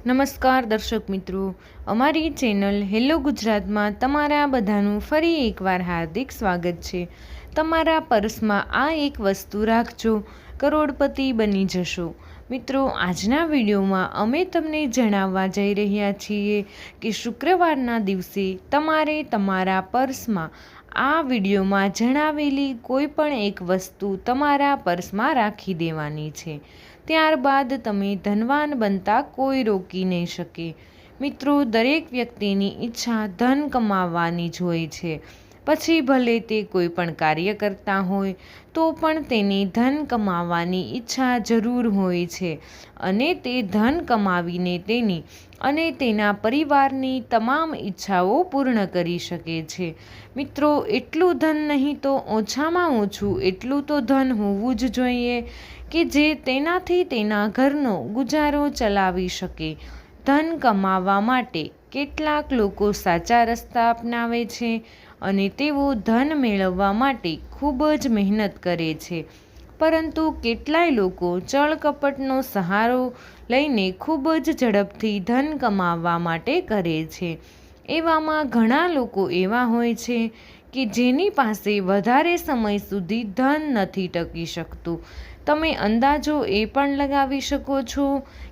નમસ્કાર દર્શક મિત્રો. અમારી ચેનલ હેલો ગુજરાતમાં તમારા બધાનું ફરી એકવાર હાર્દિક સ્વાગત છે. તમારા પર્સમાં આ એક વસ્તુ રાખજો, કરોડપતિ બની જશો. મિત્રો, આજના વિડીયોમાં અમે તમને જણાવવા જઈ રહ્યા છીએ કે શુક્રવારના દિવસે તમારે તમારા પર્સમાં આ વિડીયોમાં જણાવેલી કોઈ પણ એક વસ્તુ તમારા પર્સમાં રાખી દેવાની છે. ત્યારબાદ તમે ધનવાન બનતા કોઈ રોકી નહીં શકે. મિત્રો, દરેક વ્યક્તિની ઈચ્છા ધન કમાવવાની જ હોય છે. પછી ભલે તે કોઈ પણ કાર્ય કરતા હોય, તો પણ તેની ધન કમાવવાની ઈચ્છા જરૂર હોય છે. અને તે ધન કમાવીને તેની અને તેના પરિવારની તમામ ઈચ્છાઓ પૂર્ણ કરી શકે છે. મિત્રો, એટલું ધન નહીં તો ઓછામાં ઓછું એટલું તો ધન હોવું જ જોઈએ કે જે તેનાથી તેના ઘરનો ગુજારો ચલાવી શકે. ધન કમાવવા માટે કેટલાક લોકો સાચા રસ્તા અપનાવે છે અને તેઓ ધન મેળવવા માટે ખૂબ જ મહેનત કરે છે. પરંતુ કેટલાય લોકો ચળકપટનો સહારો લઈને ખૂબ જ ઝડપથી ધન કમાવવા માટે કરે છે. એવામાં ઘણા લોકો એવા હોય છે કે જેની પાસે વધારે સમય સુધી ધન નથી ટકી શકતું. તમે અંદાજો એ પણ લગાવી શકો છો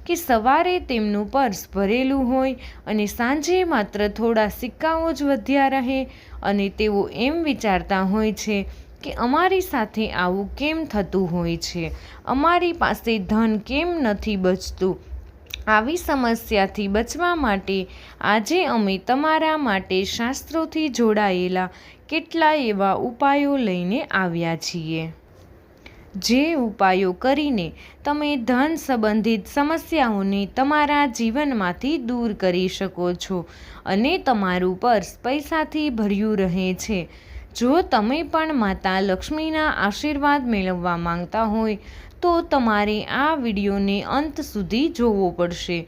કે સવારે તેમનું પર્સ ભરેલું હોય અને સાંજે માત્ર થોડા સિક્કાઓ જ વધ્યા રહે અને તેઓ એમ વિચારતા હોય છે કે અમારી સાથે આવું કેમ થતું હોય છે? અમારી પાસે ધન કેમ નથી બચતું? આવી સમસ્યાથી બચવા માટે આજે અમે તમારા માટે શાસ્ત્રોથી જોડાયેલા કેટલા એવા ઉપાયો લઈને આવ્યા છીએ? જે ઉપાયો કરીને તમે ધન સંબંધિત સમસ્યાઓને તમારા જીવનમાંથી દૂર કરી શકો છો અને તમારું પર્સ પૈસાથી ભર્યું રહે છે. જો તમે પણ માતા લક્ષ્મીના આશીર્વાદ મેળવવા માંગતા હોય, તો તમારે આ વિડીયોને અંત સુધી જોવો પડશે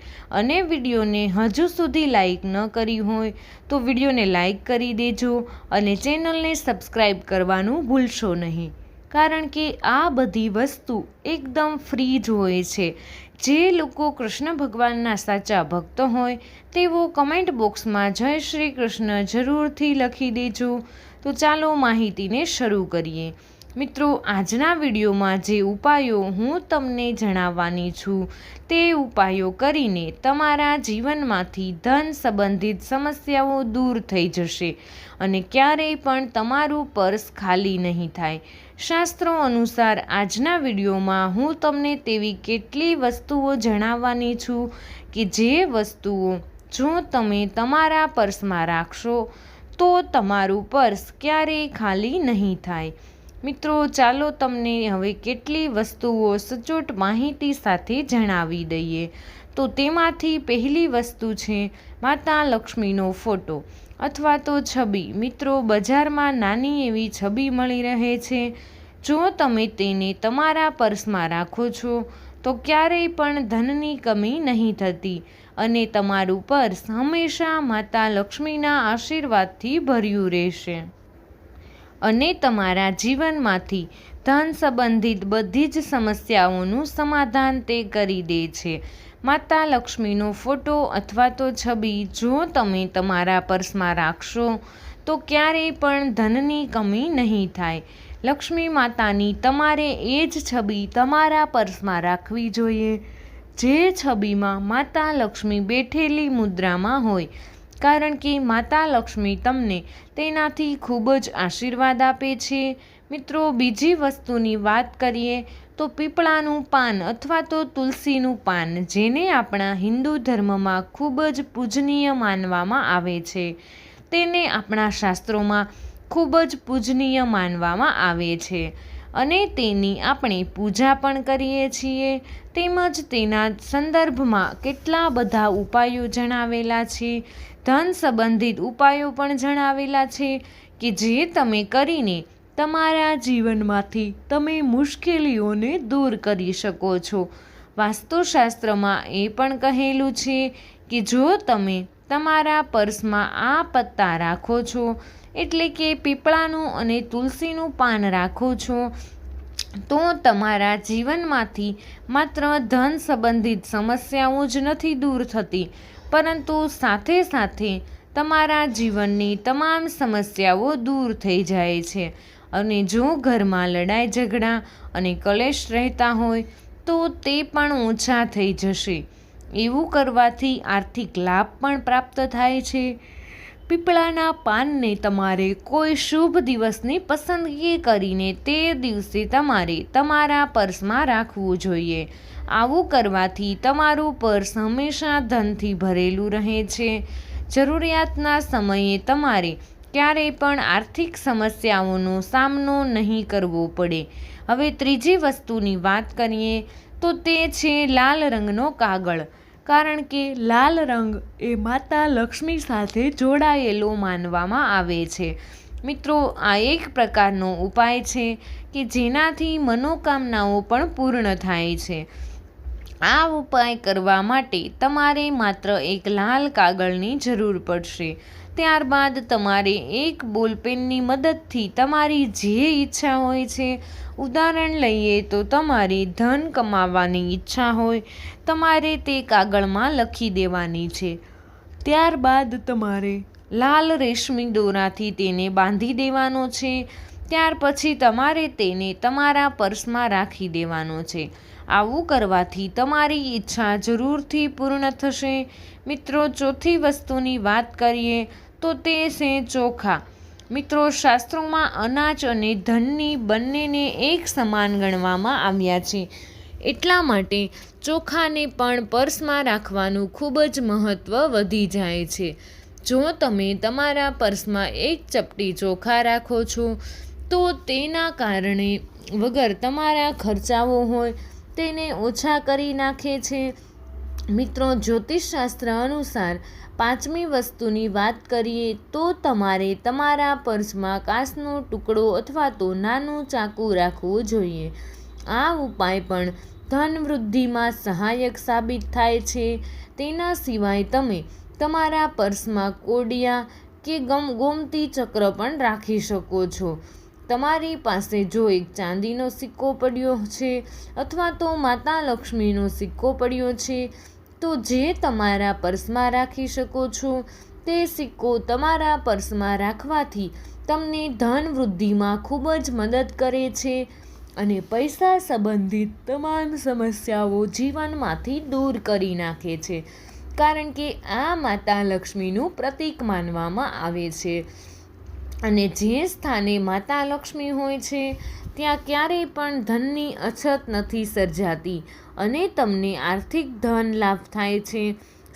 અને વિડીયોને હજુ સુધી લાઈક ન કરી હોય, તો વિડીયોને લાઈક કરી દેજો અને ચેનલને સબસ્ક્રાઈબ કરવાનું ભૂલશો નહીં. કારણ કે આ બધી વસ્તુ એકદમ ફ્રી જ હોય છે. જે લોકો કૃષ્ણ ભગવાનના સાચા ભક્ત હોય, તેઓ કમેન્ટ બોક્સમાં જય શ્રી કૃષ્ણ જરૂરથી લખી દેજો. તો ચાલો માહિતીને શરૂ કરીએ. મિત્રો, આજના વિડીયોમાં જે ઉપાયો હું તમને જણાવવાની છું, તે ઉપાયો કરીને તમારા જીવનમાંથી ધન સંબંધિત સમસ્યાઓ દૂર થઈ જશે અને ક્યારેય પણ તમારું પર્સ ખાલી નહીં થાય. શાસ્ત્રો અનુસાર આજના વિડીયોમાં હું તમને તેવી કેટલી વસ્તુઓ જણાવવાની છું કે જે વસ્તુઓ જો તમે તમારા પર્સમાં રાખશો, તો તમારું પર્સ ક્યારેય ખાલી નહીં થાય. મિત્રો, ચાલો તમને હવે કેટલી વસ્તુઓ સચોટ માહિતી સાથે જણાવી દઈએ. તો તેમાંથી પહેલી વસ્તુ છે માતા લક્ષ્મીનો ફોટો અથવા તો છબી. મિત્રો, બજારમાં નાની એવી છબી મળી રહે છે. જો તમે તેને તમારા પર્સમાં રાખો છો, તો ક્યારેય પણ ધનની કમી નહીં થતી અને તમારું પર્સ હંમેશા માતા લક્ષ્મીના આશીર્વાદથી ભર્યું રહેશે. અને તમારા જીવનમાંથી ધન સંબંધિત બધી જ સમસ્યાઓનું સમાધાન તે કરી દે છે. માતા લક્ષ્મીનો ફોટો અથવા તો છબી જો તમે તમારા પર્સમાં રાખશો, તો ક્યારેય પણ ધનની કમી નહીં થાય. લક્ષ્મી માતાની તમારે એ જ છબી તમારા પર્સમાં રાખવી જોઈએ. જે છબીમાં માતા લક્ષ્મી બેઠેલી મુદ્રામાં હોય કારણ કે માતા લક્ષ્મી તમને તેનાથી ખૂબ જ આશીર્વાદ આપે છે. મિત્રો, બીજી વસ્તુની વાત કરીએ તો પીપળાનું પાન અથવા તો તુલસીનું પાન, જેને આપણા હિન્દુ ધર્મમાં ખૂબ જ પૂજનીય માનવામાં આવે છે. તેને આપણા શાસ્ત્રોમાં ખૂબ જ પૂજનીય માનવામાં આવે છે અને તેની આપણે પૂજા પણ કરીએ છીએ. તેમજ તેના સંદર્ભમાં કેટલા બધા ઉપાયો જણાવેલા છે. ધન સંબંધિત ઉપાયો પણ જણાવેલા છે કે જે તમે કરીને તમારા જીવનમાંથી તમે મુશ્કેલીઓને દૂર કરી શકો છો. વાસ્તુશાસ્ત્રમાં એ પણ કહેલું છે કે જો તમે તમારા પર્સમાં આ પત્તા રાખો છો, એટલે કે પીપળાનું અને તુલસીનું પાન રાખો છો, તો તમારા જીવનમાંથી માત્ર ધન સંબંધિત સમસ્યાઓ જ નથી દૂર થતી. પરંતુ સાથે સાથે તમારા જીવનની તમામ સમસ્યાઓ દૂર થઈ જાય છે. અને જો ઘરમાં લડાઈ ઝઘડા અને કલેશ રહેતા હોય, તો તે પણ ઓછા થઈ જશે. એવું કરવાથી આર્થિક લાભ પણ પ્રાપ્ત થાય છે. પીપળાના પાનને તમારે કોઈ શુભ દિવસની પસંદગી કરીને તે દિવસે તમારે તમારા પર્સમાં રાખવું જોઈએ. આવું કરવાથી તમારું પર્સ હંમેશા ધનથી ભરેલું રહે છે. જરૂરિયાતના સમયે તમારે ક્યારેય પણ આર્થિક સમસ્યાઓનો સામનો નહીં કરવો પડે. હવે ત્રીજી વસ્તુની વાત કરીએ તો તે છે લાલ રંગનો કાગળ. કારણ કે લાલ રંગ એ માતા લક્ષ્મી સાથે જોડાયેલો માનવામાં આવે છે. મિત્રો, આ એક પ્રકારનો ઉપાય છે કે જેનાથી મનોકામનાઓ પણ પૂર્ણ થાય છે. આ ઉપાય કરવા માટે તમારે માત્ર એક લાલ કાગળની જરૂર પડશે. ત્યારબાદ તમારે એક બોલપેનની મદદથી તમારી જે ઈચ્છા હોય છે, ઉદાહરણ લઈએ તો તમારે ધન કમાવાની ઈચ્છા હોય, તમારે તે કાગળમાં લખી દેવાની છે. ત્યારબાદ તમારે લાલ રેશમી દોરાથી તેને બાંધી દેવાનો છે. ત્યાર પછી તમારે તેને તમારા પર્સમાં રાખી દેવાનો છે. આવું કરવાથી તમારી ઈચ્છા જરૂરથી પૂર્ણ થશે. મિત્રો, ચોથી વસ્તુની વાત કરીએ તો તે છે ચોખા. મિત્રો, શાસ્ત્રોમાં અનાજ અને ધનની બંનેને એક સમાન ગણવામાં આવ્યા છે. એટલા માટે ચોખાને પણ પર્સમાં રાખવાનું ખૂબ જ મહત્ત્વ વધી જાય છે. જો તમે તમારા પર્સમાં એક ચપટી ચોખા રાખો છો, તો તેના કારણે વગર તમારા ખર્ચાઓ હોય તેને ઓછા કરી નાખે છે. મિત્રો, જ્યોતિષશાસ્ત્ર અનુસાર પાંચમી વસ્તુની વાત કરીએ તો તમારે તમારા પર્સમાં કાંસનો ટુકડો અથવા તો નાનું ચાકુ રાખવું જોઈએ. આ ઉપાય પણ ધન વૃદ્ધિમાં સહાયક સાબિત થાય છે. તેના સિવાય તમે તમારા પર્સમાં કોડિયા કે ગમ ગોમતી ચક્ર પણ રાખી શકો છો. તમારી પાસે જો એક ચાંદીનો સિક્કો પડ્યો છે અથવા તો માતા લક્ષ્મીનો સિક્કો પડ્યો છે, તો જે તમારા પર્સમાં રાખી શકો છો, તે સિક્કો તમારા પર્સમાં રાખવાથી તમને ધન વૃદ્ધિમાં ખૂબ જ મદદ કરે છે અને પૈસા સંબંધિત તમામ સમસ્યાઓ જીવનમાંથી દૂર કરી નાખે છે. કારણ કે આ માતા લક્ષ્મીનું પ્રતીક માનવામાં આવે છે. અને જે સ્થાને માતા લક્ષ્મી હોય છે, ત્યાં ક્યારેય પણ ધનની અછત નથી સર્જાતી અને તમને આર્થિક ધન લાભ થાય છે.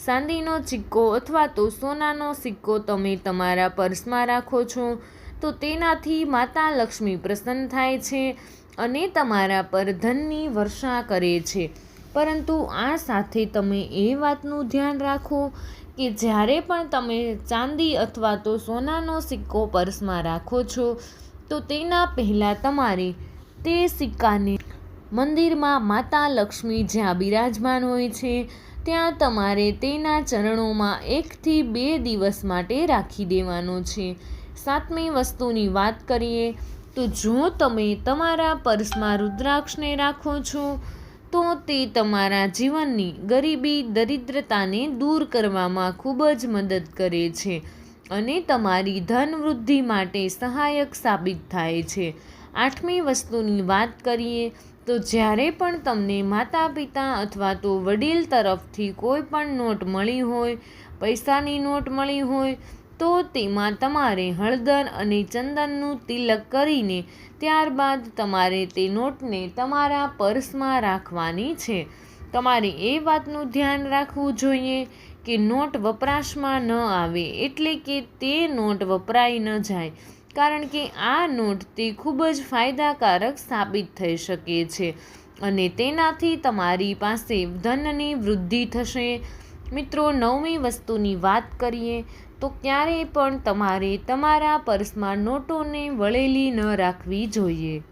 ચાંદીનો સિક્કો અથવા તો સોનાનો સિક્કો તમે તમારા પર્સમાં રાખો છો, તો તેનાથી માતા લક્ષ્મી પ્રસન્ન થાય છે અને તમારા પર ધનની વર્ષા કરે છે. પરંતુ આ સાથે તમે એ વાતનું ધ્યાન રાખો કે જ્યારે પણ તમે ચાંદી અથવા તો સોનાનો સિક્કો પર્સમાં રાખો છો, તો તેના પહેલાં તમારે તે સિક્કાને મંદિરમાં માતા લક્ષ્મી જ્યાં બિરાજમાન હોય છે, ત્યાં તમારે તેના ચરણોમાં એકથી બે દિવસ માટે રાખી દેવાનો છે. સાતમી વસ્તુની વાત કરીએ, તો જો તમે તમારા પર્સમાં રુદ્રાક્ષને રાખો છો તો તે તમારા જીવનની ગરીબી, દરિદ્રતાને દૂર કરવામાં ખૂબ જ મદદ કરે છે અને તમારી ધન વૃદ્ધિ માટે સહાયક સાબિત થાય છે. આઠમી વસ્તુની વાત કરીએ તો જ્યારે પણ તમને માતા પિતા અથવા તો વડીલ તરફથી કોઈ પણ નોટ મળી હોય, પૈસાની નોટ મળી હોય તો તેમાં તમારે હળદર અને ચંદનનું તિલક કરીને ત્યારબાદ તમારે તે નોટને તમારા પર્સમાં રાખવાની છે. તમારે એ વાતનું ધ્યાન રાખવું જોઈએ કે નોટ વપરાશમાં ન આવે એટલે કે તે નોટ વપરાઈ ન જાય, કારણ કે આ નોટ તે ખૂબ જ ફાયદાકારક સાબિત થઈ શકે છે અને તેનાથી તમારી પાસે ધનની વૃદ્ધિ થશે મિત્રો, નવમી વસ્તુની વાત કરીએ તો ક્યારેય પણ તમારે તમારા પર્સમાં નોટોને વળેલી ન રાખવી જોઈએ.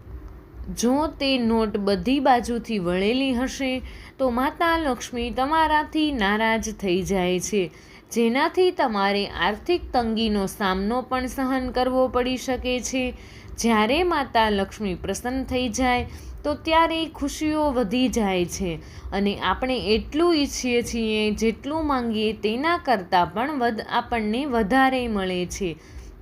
જો તે નોટ બધી બાજુથી વળેલી હશે, તો માતા લક્ષ્મી તમારાથી નારાજ થઈ જાય છે. જેનાથી તમારે આર્થિક તંગીનો સામનો પણ સહન કરવો પડી શકે છે. જ્યારે માતા લક્ષ્મી પ્રસન્ન થઈ જાય તો ત્યારે ખુશીઓ વધી જાય છે. અને આપણે એટલું ઈચ્છીએ છીએ, જેટલું માંગીએ તેના કરતાં પણ વધ, આપણને વધારે મળે છે.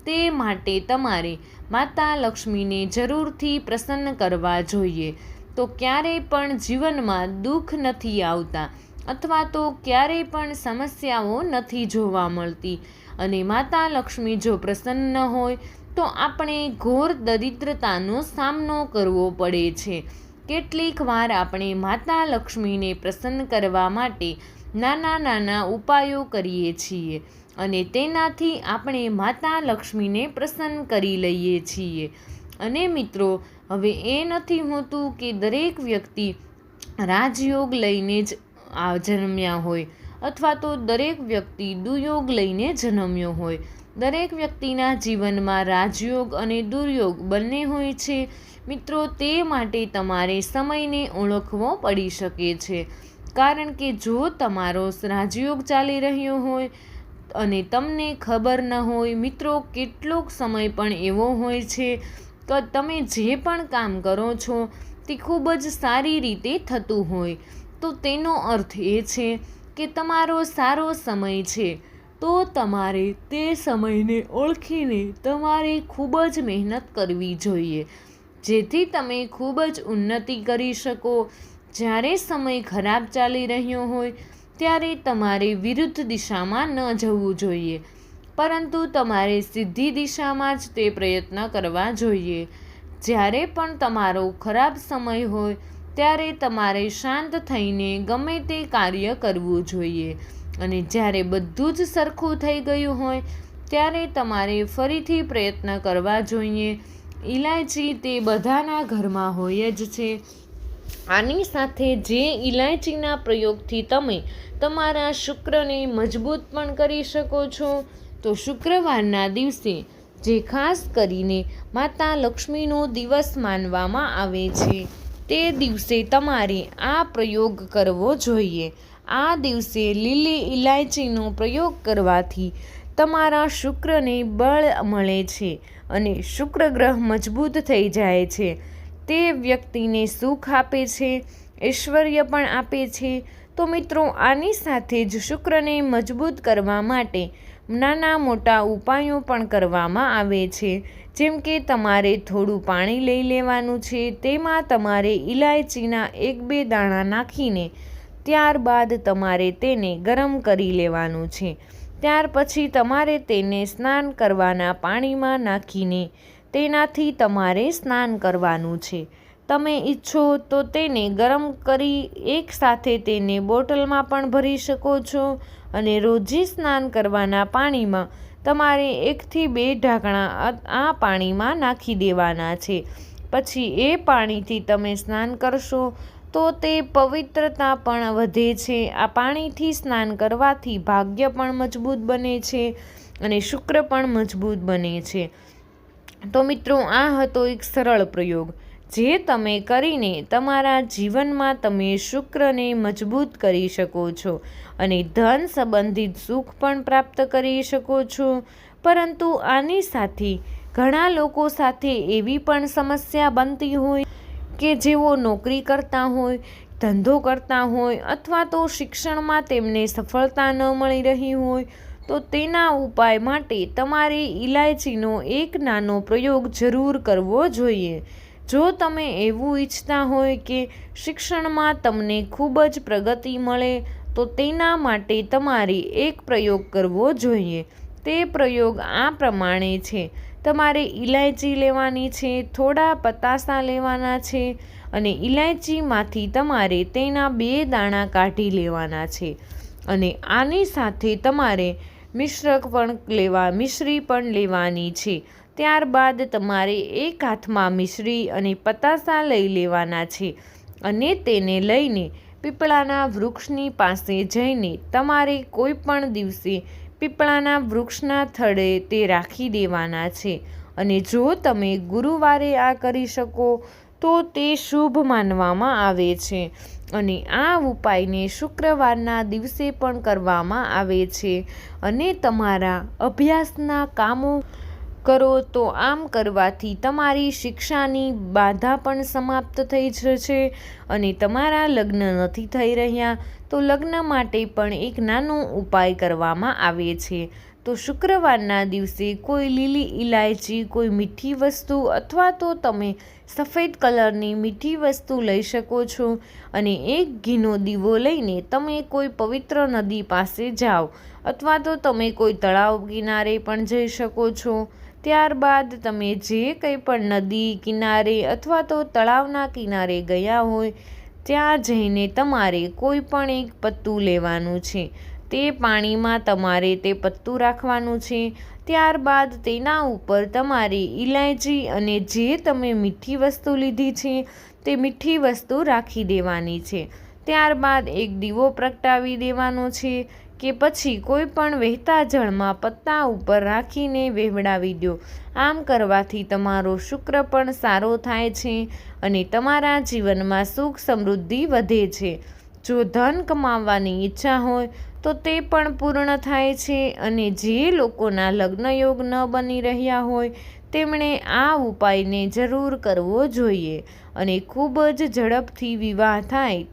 તે માટે તમારે માતા લક્ષ્મીને જરૂરથી પ્રસન્ન કરવા જોઈએ. તો ક્યારેય પણ જીવનમાં દુઃખ નથી આવતા અથવા તો ક્યારેય પણ સમસ્યાઓ નથી જોવા મળતી. અને માતા લક્ષ્મી જો પ્રસન્ન હોય તો આપણે ઘોર દરિદ્રતાનો સામનો કરવો પડે છે. કેટલીક વાર આપણે માતા લક્ષ્મીને પ્રસન્ન કરવા માટે નાના નાના ઉપાયો કરીએ છીએ અને તેનાથી આપણે માતા લક્ષ્મીને પ્રસન્ન કરી લઈએ છીએ. અને મિત્રો, હવે એ નથી હોતું કે દરેક વ્યક્તિ રાજયોગ લઈને જ આ જન્મ્યા હોય અથવા તો દરેક વ્યક્તિ દુયોગ લઈને જન્મ્યો હોય. દરેક વ્યક્તિના જીવનમાં રાજયોગ અને દુર્યોગ બંને હોય છે. મિત્રો, તે માટે તમારે સમયને ઓળખવો પડી શકે છે. કારણ કે જો તમારો રાજયોગ ચાલી રહ્યો હોય અને તમને ખબર ન હોય, મિત્રો, કેટલોક સમય પણ એવો હોય છે કે તમે જે પણ કામ કરો છો, તે ખૂબ જ સારી રીતે થતું હોય. તો તેનો અર્થ એ છે કે તમારો સારો સમય છે. તો તમારે તે સમયને ઓળખીને તમારે ખૂબ જ મહેનત કરવી જોઈએ. જેથી તમે ખૂબ જ ઉન્નતિ કરી શકો. જ્યારે સમય ખરાબ ચાલી રહ્યો હોય, ત્યારે તમારે વિરુદ્ધ દિશામાં ન જવું જોઈએ. પરંતુ તમારે સીધી દિશામાં જ તે પ્રયત્ન કરવા જોઈએ. જ્યારે પણ તમારો ખરાબ સમય હોય, ત્યારે તમારે શાંત થઈને ગમે તે કાર્ય કરવું જોઈએ. અને જ્યારે બધું જ સરખું થઈ ગયું હોય, ત્યારે તમારે ફરીથી પ્રયત્ન કરવા જોઈએ. ઇલાયચી તે બધાના ઘરમાં હોય જ છે. આની સાથે જે ઇલાયચીના પ્રયોગથી તમે તમારા શુક્રને મજબૂત પણ કરી શકો છો. તો શુક્રવારના દિવસે, જે ખાસ કરીને માતા લક્ષ્મીનો દિવસ માનવામાં આવે છે, તે દિવસે તમારે આ પ્રયોગ કરવો જોઈએ. આ દિવસે લીલી ઇલાયચીનો પ્રયોગ કરવાથી તમારા શુક્રને બળ મળે છે અને શુક્ર ગ્રહ મજબૂત થઈ જાય છે. તે વ્યક્તિને સુખ આપે છે, ઐશ્વર્ય પણ આપે છે. તો મિત્રો, આની સાથે જ શુક્રને મજબૂત કરવા માટે નાના મોટા ઉપાયો પણ કરવામાં આવે છે. જેમ કે તમારે થોડું પાણી લઈ લેવાનું છે, તેમાં તમારે ઇલાયચીના એક બે દાણા નાખીને ત્યારબાદ તમારે તેને ગરમ કરી લેવાનું છે. ત્યાર પછી તમારે તેને સ્નાન કરવાના પાણીમાં નાખીને તેનાથી તમારે સ્નાન કરવાનું છે. તમે ઈચ્છો તો તેને ગરમ કરી એકસાથે તેને બોટલમાં પણ ભરી શકો છો અને રોજે સ્નાન કરવાના પાણીમાં તમારે એકથી બે ઢાંકણા આ પાણીમાં નાખી દેવાના છે. પછી એ પાણીથી તમે સ્નાન કરશો તો તે પવિત્રતા પણ વધે છે. આ પાણીથી સ્નાન કરવાથી ભાગ્ય પણ મજબૂત બને છે અને શુક્ર પણ મજબૂત બને છે. તો મિત્રો, આ હતો એક સરળ પ્રયોગ. જે તમે કરીને તમારા જીવનમાં તમે શુક્રને મજબૂત કરી શકો છો અને ધન સંબંધિત સુખ પણ પ્રાપ્ત કરી શકો છો. પરંતુ આની સાથે ઘણા લોકો સાથે એવી પણ સમસ્યા બનતી હોય કે જેઓ નોકરી કરતા હોય, ધંધો કરતા હોય અથવા તો શિક્ષણમાં તેમને સફળતા ન મળી રહી હોય, તો તેના ઉપાય માટે તમારે ઇલાયચીનો એક નાનો પ્રયોગ જરૂર કરવો જોઈએ. જો તમે એવું ઈચ્છતા હોય કે શિક્ષણમાં તમને ખૂબ જ પ્રગતિ મળે, તો તેના માટે તમારે એક પ્રયોગ કરવો જોઈએ. તે પ્રયોગ આ પ્રમાણે છે. તમારે ઇલાયચી લેવાની છે, થોડા પતાસા લેવાના છે અને ઇલાયચીમાંથી તમારે તેના બે દાણા કાઢી લેવાના છે. અને આની સાથે તમારે મિશ્રક પણ લેવા, મિશ્રી પણ લેવાની છે. ત્યારબાદ તમારે એક હાથમાં મિશ્રી અને પતાસા લઈ લેવાના છે અને તેને લઈને પીપળાના વૃક્ષની પાસે જઈને તમારે કોઈ પણ દિવસે પીપળાના વૃક્ષના થડે તે રાખી દેવાના છે. અને જો તમે ગુરુવારે આ કરી શકો, તો તે શુભ માનવામાં આવે છે. અને આ ઉપાયને શુક્રવારના દિવસે પણ કરવામાં આવે છે. અને તમારા અભ્યાસના કામો કરો તો આમ કરવાથી તમારી શિક્ષાની બાધા પણ સમાપ્ત થઈ જશે અને તમારા લગ્ન નથી થઈ રહ્યા. તો લગ્ન માટે પણ એક નાનો ઉપાય કરવામાં આવે છે. તો શુક્રવારના દિવસે કોઈ લીલી ઇલાયચી કોઈ મીઠી વસ્તુ અથવા તો તમે સફેદ કલરની મીઠી વસ્તુ લઈ શકો છો અને એક ઘીનો દીવો લઈને તમે કોઈ પવિત્ર નદી પાસે જાઓ અથવા તો તમે કોઈ તળાવ કિનારે પણ જઈ શકો છો. ત્યારબાદ તમે જે કંઈ પણ નદી કિનારે અથવા તો તળાવના કિનારે ગયા હોય, ત્યાં જઈને તમારે કોઈ પણ એક પત્તું લેવાનું છે. તે પાણીમાં તમારે તે પત્તું રાખવાનું છે. ત્યારબાદ તેના ઉપર તમારે ઇલાયચી અને જે તમે મીઠી વસ્તુ લીધી છે, તે મીઠી વસ્તુ રાખી દેવાની છે. ત્યારબાદ એક દીવો પ્રગટાવી દેવાનો છે. કે પછી કોઈ પણ વહેતા જળમાં પત્તા ઉપર રાખીને વહેવડાવી દો. આમ કરવાથી તમારો શુક્ર પણ સારો થાય છે અને તમારા જીવનમાં સુખ સમૃદ્ધિ વધે છે. જો ધન કમાવવાની ઈચ્છા હોય, તો તે પણ પૂર્ણ થાય છે અને જે લોકોના લગ્નયોગ ન બની રહ્યા હોય, તેમણે આ ઉપાયને જરૂર કરવો જોઈએ અને ખૂબ જ ઝડપથી વિવાહ થાય.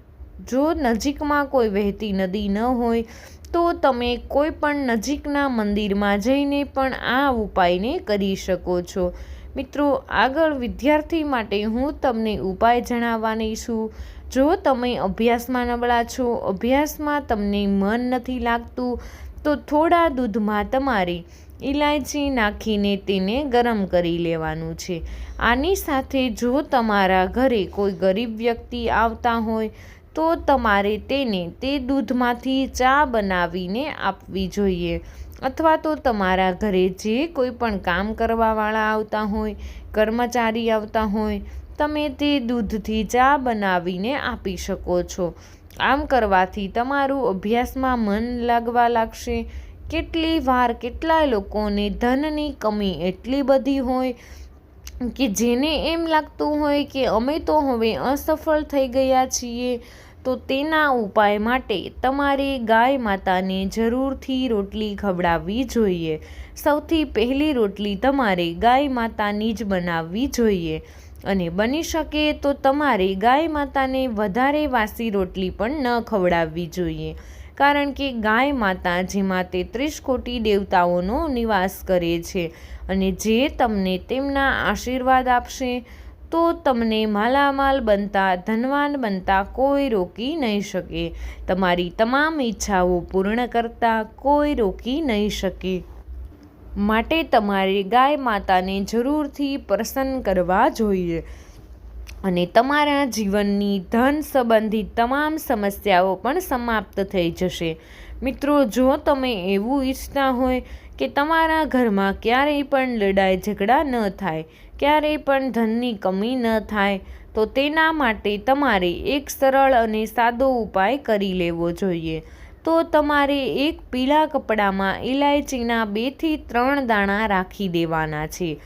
જો નજીકમાં કોઈ વહેતી નદી ન હોય તો તમે કોઈ પણ નજીકના મંદિરમાં જઈને પણ આ ઉપાયને કરી શકો છો. મિત્રો, આગળ વિદ્યાર્થી માટે હું તમને ઉપાય જણાવવાની છું. જો તમે અભ્યાસમાં નબળા છો, અભ્યાસમાં તમને મન નથી લાગતું, તો થોડા દૂધમાં તમારે ઇલાયચી નાખીને તેને ગરમ કરી લેવાનું છે. આની સાથે જો તમારા ઘરે કોઈ ગરીબ વ્યક્તિ આવતા હોય તો તમારે તેને તે દૂધમાંથી ચા બનાવીને આપવી જોઈએ. અથવા તો તમારા ઘરે જે કોઈ પણ કામ કરવાવાળા આવતા હોય, કર્મચારી આવતા હોય, તમે તે દૂધથી ચા બનાવીને આપી શકો છો. આમ કરવાથી તમારું અભ્યાસમાં મન લાગવા લાગશે. કેટલી વાર કેટલાય લોકોને ધનની કમી એટલી બધી હોય કે જેને એમ લાગતું હોય કે અમે તો હવે અસફળ થઈ ગયા છીએ, તો તેના ઉપાય માટે તમારે ગાય માતાને જરૂરથી રોટલી ખવડાવવી જોઈએ. સૌથી પહેલી રોટલી તમારે ગાય માતાની જ બનાવવી જોઈએ. અને બની શકે તો તમારે ગાય માતાને વધારે વાસી રોટલી પણ ન ખવડાવવી જોઈએ. કારણ કે ગાય માતા જેમાં તેત્રીસ કોટી દેવતાઓનો નિવાસ કરે છે અને જે તમને તેમના આશીર્વાદ આપશે, તો તમને માલામાલ બનતા, ધનવાન બનતા કોઈ રોકી નહીં શકે. તમારી તમામ ઈચ્છાઓ પૂર્ણ કરતા કોઈ રોકી નહીં શકે. માટે તમારે ગાય માતાને જરૂરથી પ્રસન્ન કરવા જોઈએ. અને તમારા જીવનની ધન સંબંધિત તમામ સમસ્યાઓ પણ સમાપ્ત થઈ જશે. મિત્રો, જો તમે એવું ઈચ્છતા હોય કે તમારા ઘરમાં ક્યારેય પણ લડાઈ ઝઘડા ન થાય, ક્યારેય પણ ધનની કમી ન થાય, તો તેના માટે તમારે એક સરળ અને સાદો ઉપાય કરી લેવો જોઈએ. તો તમારે એક પીળા કપડામાં ઇલાયચીના બેથી ત્રણ દાણા રાખી દેવાના છે.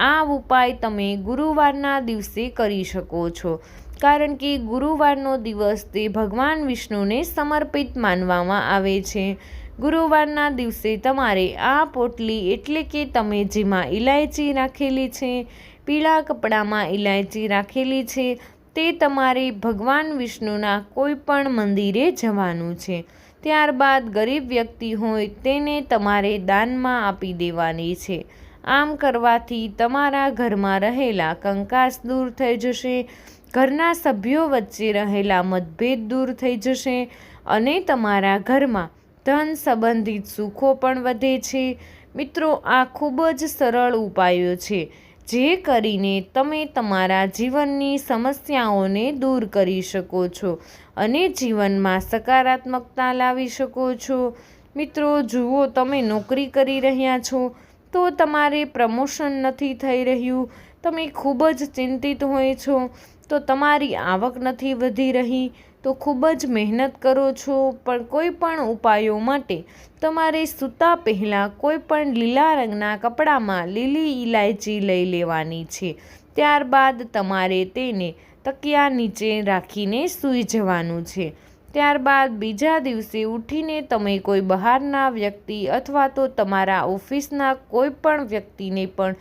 આ ઉપાય તમે ગુરુવારના દિવસે કરી શકો છો. કારણ કે ગુરુવારનો દિવસ તે ભગવાન વિષ્ણુને સમર્પિત માનવામાં આવે છે. ગુરુવારના દિવસે તમારે આ પોટલી એટલે કે તમે જેમાં ઇલાયચી રાખેલી છે, પીળા કપડામાં ઇલાયચી રાખેલી છે, તે તમારે ભગવાન વિષ્ણુના કોઈ પણ મંદિરે જવાનું છે. ત્યારબાદ ગરીબ વ્યક્તિ હોય તેને તમારે દાનમાં આપી દેવાની છે. આમ કરવાથી તમારા ઘરમાં રહેલા કંકાસ દૂર થઈ જશે, ઘરના સભ્યો વચ્ચે રહેલા મતભેદ દૂર થઈ જશે અને તમારા ઘરમાં ધન સંબંધિત સુખો પણ વધે છે. મિત્રો, આ ખૂબ જ સરળ ઉપાયો છે જે કરીને તમે તમારા જીવનની સમસ્યાઓને દૂર કરી શકો છો અને જીવનમાં સકારાત્મકતા લાવી શકો છો. મિત્રો, જુઓ, તમે નોકરી કરી રહ્યા છો તો તમારે પ્રમોશન નથી થઈ રહ્યું, તમે ખૂબ જ ચિંતિત હોય છો, તો તમારી આવક નથી વધી રહી, તો ખૂબ જ મહેનત કરો છો, પણ કોઈ પણ ઉપાયો માટે તમારે સૂતા પહેલાં કોઈ પણ લીલા રંગના કપડામાં લીલી ઇલાયચી લઈ લેવાની છે. ત્યારબાદ તમારે તેને તકિયા નીચે રાખીને સૂઈ જવાનું છે. ત્યારબાદ બીજા દિવસે ઉઠીને તમે કોઈ બહારના વ્યક્તિ અથવા તો તમારા ઓફિસના કોઈ પણ વ્યક્તિને પણ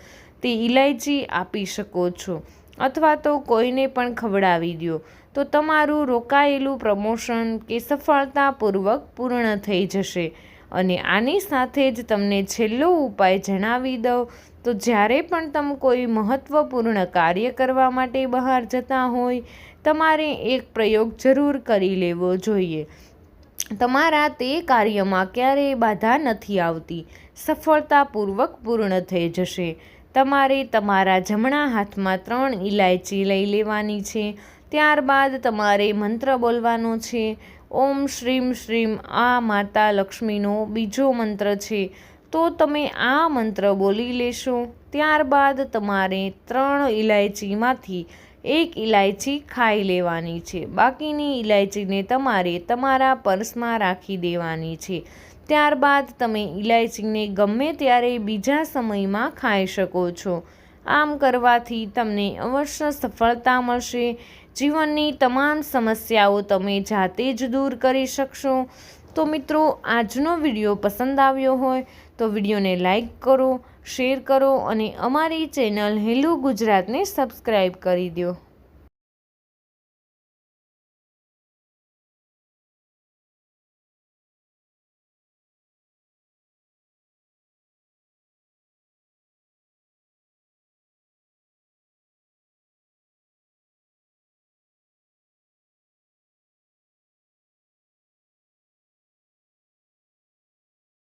તે ઇલાયચી આપી શકો છો અથવા તો કોઈને પણ ખવડાવી દો. તો તમારું રોકાયેલું પ્રમોશન કે સફળતાપૂર્વક પૂર્ણ થઈ જશે અને આની સાથે જ તમને છેલ્લો ઉપાય જણાવી દઉં. તો જ્યારે પણ તમે કોઈ મહત્ત્વપૂર્ણ કાર્ય કરવા માટે બહાર જતા હોય તમારે એક પ્રયોગ જરૂર કરી લેવો જોઈએ. તમારા તે કાર્યમાં ક્યારેય બાધા નથી આવતી. સફળતાપૂર્વક પૂર્ણ થઈ જશે. તમારે તમારા જમણા હાથમાં ત્રણ ઇલાયચી લઈ લેવાની છે. ત્યારબાદ તમારે મંત્ર બોલવાનો છે. ઓમ શ્રીમ શ્રીમ, આ માતા લક્ષ્મીનો બીજો મંત્ર છે. તો તમે આ મંત્ર બોલી લેશો. ત્યારબાદ તમારે ત્રણ ઇલાયચીમાંથી એક ઇલાયચી ખાઈ લેવાની છે. બાકીની ઇલાયચીને તમારે તમારા પર્સમાં રાખી દેવાની છે. ત્યારબાદ તમે ઇલાયચીને ગમે ત્યારે બીજા સમયમાં ખાઈ શકો છો. આમ કરવાથી તમને અવશ્ય સફળતા મળશે. જીવનની તમામ સમસ્યાઓ તમે જાતે જ દૂર કરી શકશો. તો મિત્રો, આજનો વીડિયો પસંદ આવ્યો હોય તો વિડીયોને લાઈક કરો, શેર કરો અને અમારી ચેનલ હેલો ગુજરાતને સબસ્ક્રાઈબ કરી દો.